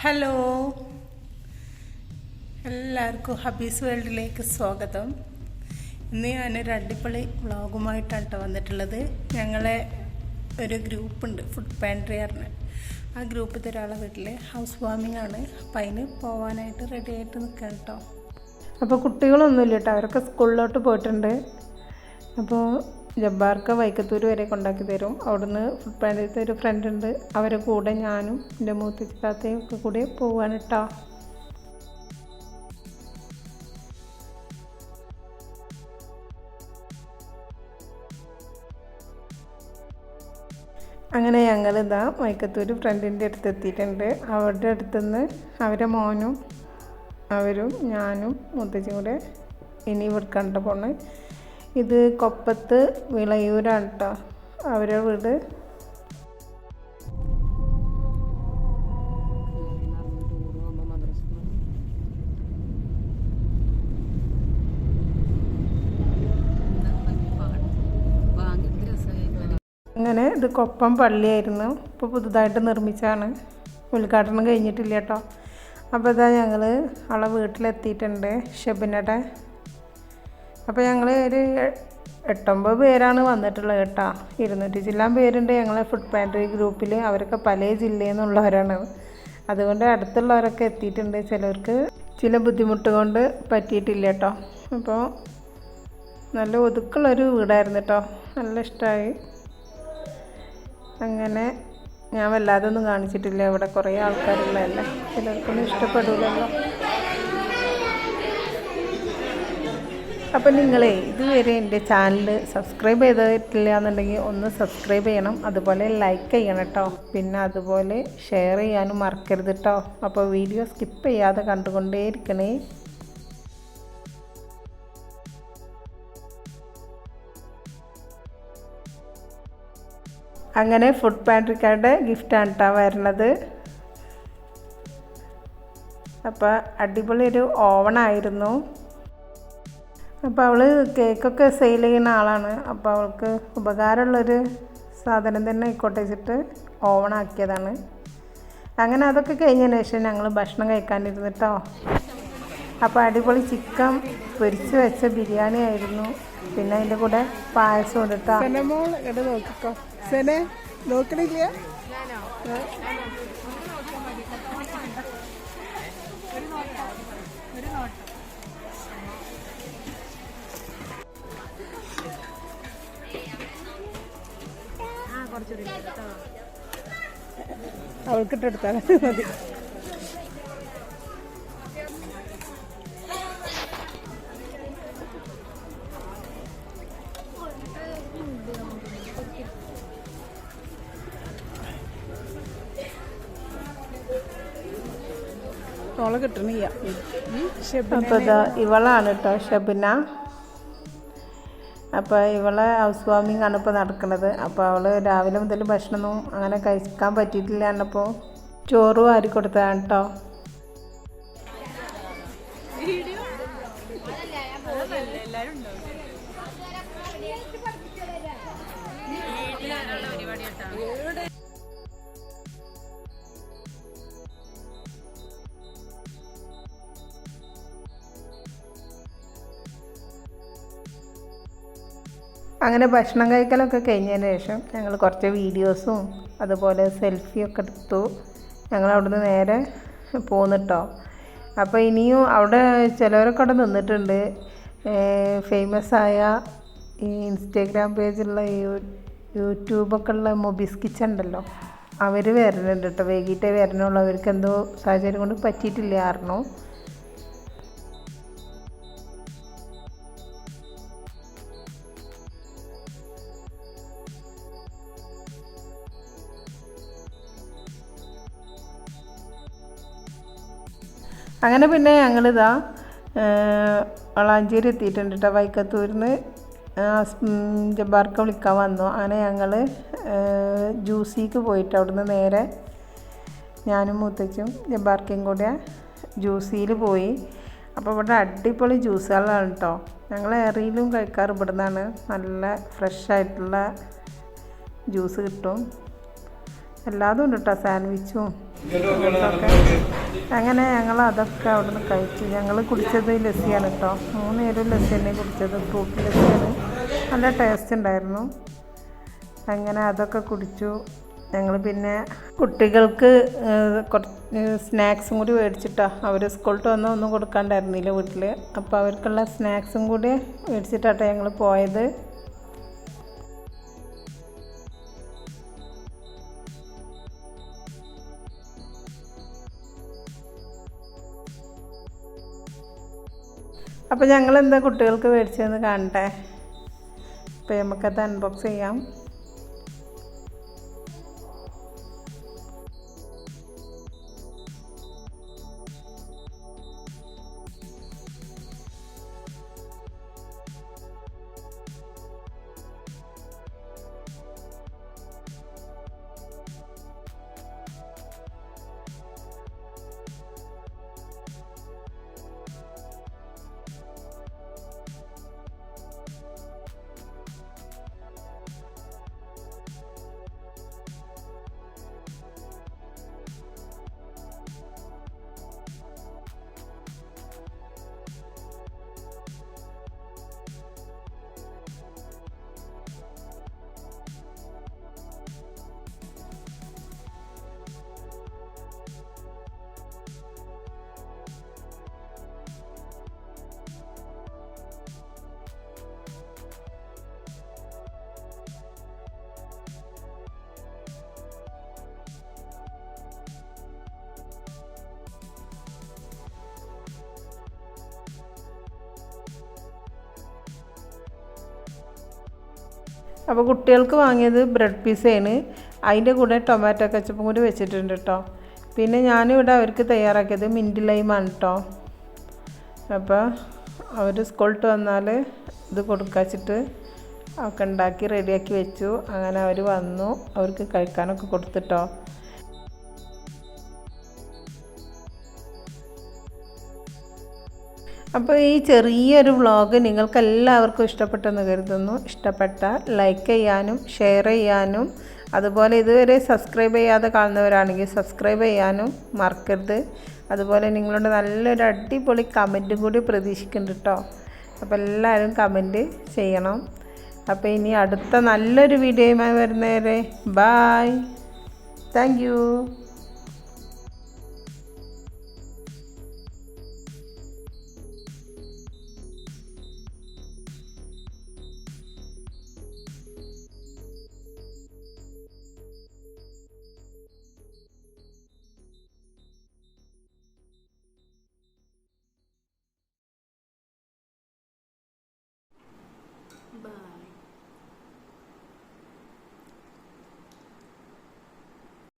Hello എല്ലാവർക്കും ഹബീസ് വേൾഡിലേക്ക് സ്വാഗതം. ഇന്ന് ഞാൻ ഒരു അടിപൊളി വ്ളോഗുമായിട്ടാണ് കേട്ടോ വന്നിട്ടുള്ളത്. ഞങ്ങളെ ഒരു ഗ്രൂപ്പുണ്ട് ഫുഡ് പാൻട്രി പറഞ്ഞ്. ആ ഗ്രൂപ്പിലത്തെ ഒരാളെ വീട്ടിൽ ഹൗസ് വാമിംഗ് ആണ്. അപ്പം അതിന് പോകാനായിട്ട് റെഡി ആയിട്ട് നിൽക്കാം കേട്ടോ അപ്പോൾ കുട്ടികളൊന്നുമില്ല കേട്ടോ അവരൊക്കെ സ്കൂളിലോട്ട് പോയിട്ടുണ്ട്. അപ്പോൾ ജബ്ബാർക്ക് വൈക്കത്തൂർ വരെ കൊണ്ടാക്കി തരും. അവിടുന്ന് ഫുഡ് പാന്റിലത്തെ ഒരു ഫ്രണ്ട് ഉണ്ട്. അവരെ കൂടെ ഞാനും എന്റെ മൂത്തിച്ചാത്തയും ഒക്കെ കൂടെ പോവാണ് കേട്ടോ അങ്ങനെ ഞങ്ങൾ ഇതാ വൈക്കത്തൂർ ഫ്രണ്ടിന്റെ അടുത്ത് എത്തിയിട്ടുണ്ട്. അവരുടെ അടുത്തുനിന്ന് അവരെ മോനും അവരും ഞാനും മുത്തച്ഛനും കൂടെ ഇനി ഇവിടെ കണ്ട പോണ്. ഇത് കൊപ്പത്ത് വിളയൂരാണ് കേട്ടോ അവരുടെ വീട്. അങ്ങനെ ഇത് കൊപ്പം പള്ളിയായിരുന്നു. ഇപ്പോൾ പുതുതായിട്ട് നിർമ്മിച്ചാണ് ഉദ്ഘാടനം കഴിഞ്ഞിട്ടില്ല കേട്ടോ. അപ്പോൾ ഇതാ ഞങ്ങൾ അവളെ വീട്ടിലെത്തിയിട്ടുണ്ട് ഷെബിനയുടെ അപ്പോൾ ഞങ്ങൾ ഒരു എട്ടൊമ്പത് പേരാണ് വന്നിട്ടുള്ളത് കേട്ടോ. ഇരുന്നൂറ്റി ജില്ലാ പേരുണ്ട്. ഞങ്ങളെ ഫുഡ് പാൻട്രി ഗ്രൂപ്പിൽ അവരൊക്കെ പല ജില്ലയിൽ നിന്നുള്ളവരാണ് അതുകൊണ്ട് അടുത്തുള്ളവരൊക്കെ എത്തിയിട്ടുണ്ട്. ചിലർക്ക് ചില ബുദ്ധിമുട്ട് കൊണ്ട് പറ്റിയിട്ടില്ല കേട്ടോ. അപ്പോൾ നല്ല ഒതുക്കുള്ളൊരു വീടായിരുന്നു കേട്ടോ. നല്ല ഇഷ്ടമായി അങ്ങനെ ഞാൻ വല്ലാതെ ഒന്നും കാണിച്ചിട്ടില്ല. ഇവിടെ കുറേ ആൾക്കാരുള്ളതല്ലേ. ചിലർക്കൊന്നും ഇഷ്ടപ്പെടില്ലല്ലോ അപ്പം നിങ്ങളെ ഇതുവരെ എന്റെ ചാനൽ സബ്സ്ക്രൈബ് ചെയ്തിട്ടില്ല എന്നുണ്ടെങ്കിൽ ഒന്ന് സബ്സ്ക്രൈബ് ചെയ്യണം. അതുപോലെ ലൈക്ക് ചെയ്യണം കേട്ടോ പിന്നെ അതുപോലെ ഷെയർ ചെയ്യാനും മറക്കരുത് കേട്ടോ അപ്പോൾ വീഡിയോ സ്കിപ്പ് ചെയ്യാതെ കണ്ടുകൊണ്ടേയിരിക്കണേ. അങ്ങനെ ഫുഡ് പാൻട്രിക്കാരുടെ ഗിഫ്റ്റാണ് കേട്ടോ വരുന്നത് അപ്പോൾ അടിപൊളി ഒരു ഓവണായിരുന്നു അപ്പോൾ അവൾ കേക്കൊക്കെ സെയിൽ ചെയ്യുന്ന ആളാണ്. അപ്പോൾ അവൾക്ക് ഉപകാരമുള്ളൊരു സാധനം തന്നെ ആയിക്കോട്ടെ വെച്ചിട്ട് ഓവണാക്കിയതാണ് അങ്ങനെ അതൊക്കെ കഴിഞ്ഞതിന് ശേഷം ഞങ്ങൾ ഭക്ഷണം കഴിക്കാനിരുന്നിട്ടോ. അപ്പോൾ അടിപൊളി ചിക്കൻ പൊരിച്ച് വെച്ച ബിരിയാണി ആയിരുന്നു. പിന്നെ അതിന്റെ കൂടെ പായസം എടുത്താൽ നോക്കിക്കോ. സെനെ നോക്കണില്ല? അവൾക്കിട്ടെടുത്താൽ മതി. ഇതാ ഇവളാണ് കേട്ടോ ഷബിന. അപ്പോൾ ഇവളെ ഹൗസ് വാമിംഗ് ആണ് ഇപ്പോൾ നടക്കുന്നത് അപ്പോൾ അവൾ രാവിലെ മുതൽ ഭക്ഷണമൊന്നും അങ്ങനെ കഴിക്കാൻ പറ്റിയിട്ടില്ല എന്നപ്പോൾ ചോറ് വാരി കൊടുത്തതാണ് കേട്ടോ അങ്ങനെ ഭക്ഷണം കഴിക്കലൊക്കെ കഴിഞ്ഞതിന് ശേഷം ഞങ്ങൾ കുറച്ച് വീഡിയോസും അതുപോലെ സെൽഫിയൊക്കെ എടുത്തു. ഞങ്ങൾ അവിടുന്ന് നേരെ പോന്നിട്ടോ. അപ്പോൾ ഇനിയും അവിടെ ചിലവരൊക്കെ അവിടെ നിന്നിട്ടുണ്ട്. ഫേമസ് ആയ ഈ ഇൻസ്റ്റാഗ്രാം പേജുള്ള യൂട്യൂബൊക്കെ ഉള്ള മൊബീസ് കിച്ചൺ ഉണ്ടല്ലോ. അവർ വരുന്നുണ്ട് കേട്ടോ. വൈകിട്ടേ വരണുള്ളൂ. അവർക്ക് എന്തോ സാഹചര്യം കൊണ്ട് പറ്റിയിട്ടില്ല ആയിരുന്നു അങ്ങനെ പിന്നെ ഞങ്ങളിതാ വളാഞ്ചേരി എത്തിയിട്ടുണ്ട് കേട്ടോ വൈക്കത്തൂരിന്ന്. ജബ്ബാർക്ക് വിളിക്കാൻ വന്നു. അങ്ങനെ ഞങ്ങൾ ജ്യൂസിക്ക് പോയിട്ട് അവിടുന്ന് നേരെ ഞാനും മൂത്തച്ചും ജബ്ബാർക്കയും കൂടെ ജ്യൂസിയിൽ പോയി. അപ്പോൾ ഇവിടെ അടിപൊളി ജ്യൂസുകളാണ് കേട്ടോ ഞങ്ങൾ ഏറിയിലും കഴിക്കാറ് ഇവിടെ നിന്നാണ് നല്ല ഫ്രഷ് ആയിട്ടുള്ള ജ്യൂസ് കിട്ടും. എല്ലാതും ഉണ്ട് കേട്ടോ സാൻഡ്വിച്ചും അങ്ങനെ ഞങ്ങൾ അതൊക്കെ അവിടെ നിന്ന് കഴിച്ചു. ഞങ്ങൾ കുടിച്ചത് ലസ്സിയാണ് കേട്ടോ മൂന്ന് നേരം ലസ്സി തന്നെ കുടിച്ചത് ഫ്രൂട്ട് ലസ്സിയാണ്. നല്ല ടേസ്റ്റ് ഉണ്ടായിരുന്നു. അങ്ങനെ അതൊക്കെ കുടിച്ചു. ഞങ്ങൾ പിന്നെ കുട്ടികൾക്ക് കുറച്ച് സ്നാക്സും കൂടി മേടിച്ചിട്ടാ. അവർ സ്കൂളിൽ വന്നാൽ ഒന്നും കൊടുക്കാണ്ടായിരുന്നില്ല വീട്ടിൽ അപ്പോൾ അവർക്കുള്ള സ്നാക്സും കൂടി മേടിച്ചിട്ടാട്ടോ ഞങ്ങൾ പോയത്. അപ്പോൾ ഞങ്ങൾ എന്താ കുട്ടികൾക്ക് മേടിച്ചതെന്ന് കാണട്ടെ? അപ്പോൾ നമുക്കത് അൺബോക്സ് ചെയ്യാം. അപ്പോൾ കുട്ടികൾക്ക് വാങ്ങിയത് ബ്രെഡ് പിസയാണ് അതിന്റെ കൂടെ ടൊമാറ്റോ കച്ചപ്പും കൂടി വെച്ചിട്ടുണ്ട് കേട്ടോ പിന്നെ ഞാനിവിടെ അവർക്ക് തയ്യാറാക്കിയത് മിന്റ് ലൈമാണ് കേട്ടോ അപ്പോൾ അവർ സ്കൂളിട്ട് വന്നാൽ ഇത് കൊടുക്കാച്ചിട്ട് ഒക്കെ ഉണ്ടാക്കി റെഡിയാക്കി വെച്ചു. അങ്ങനെ അവർ വന്നു. അവർക്ക് കഴിക്കാനൊക്കെ കൊടുത്തിട്ടോ അപ്പോൾ ഈ ചെറിയൊരു വ്ളോഗ് നിങ്ങൾക്ക് എല്ലാവർക്കും ഇഷ്ടപ്പെട്ടെന്ന് കരുതുന്നു. ഇഷ്ടപ്പെട്ട ലൈക്ക് ചെയ്യാനും ഷെയർ ചെയ്യാനും അതുപോലെ ഇതുവരെ സബ്സ്ക്രൈബ് ചെയ്യാതെ കാണുന്നവരാണെങ്കിൽ സബ്സ്ക്രൈബ് ചെയ്യാനും മറക്കരുത്. അതുപോലെ നിങ്ങളുടെ നല്ലൊരു അടിപൊളി കമന്റും കൂടി പ്രതീക്ഷിക്കുന്നുണ്ട് കേട്ടോ അപ്പോൾ എല്ലാവരും കമന്റ് ചെയ്യണം. അപ്പോൾ ഇനി അടുത്ത നല്ലൊരു വീഡിയോയുമായി വരുന്നവരെ ബായ് താങ്ക്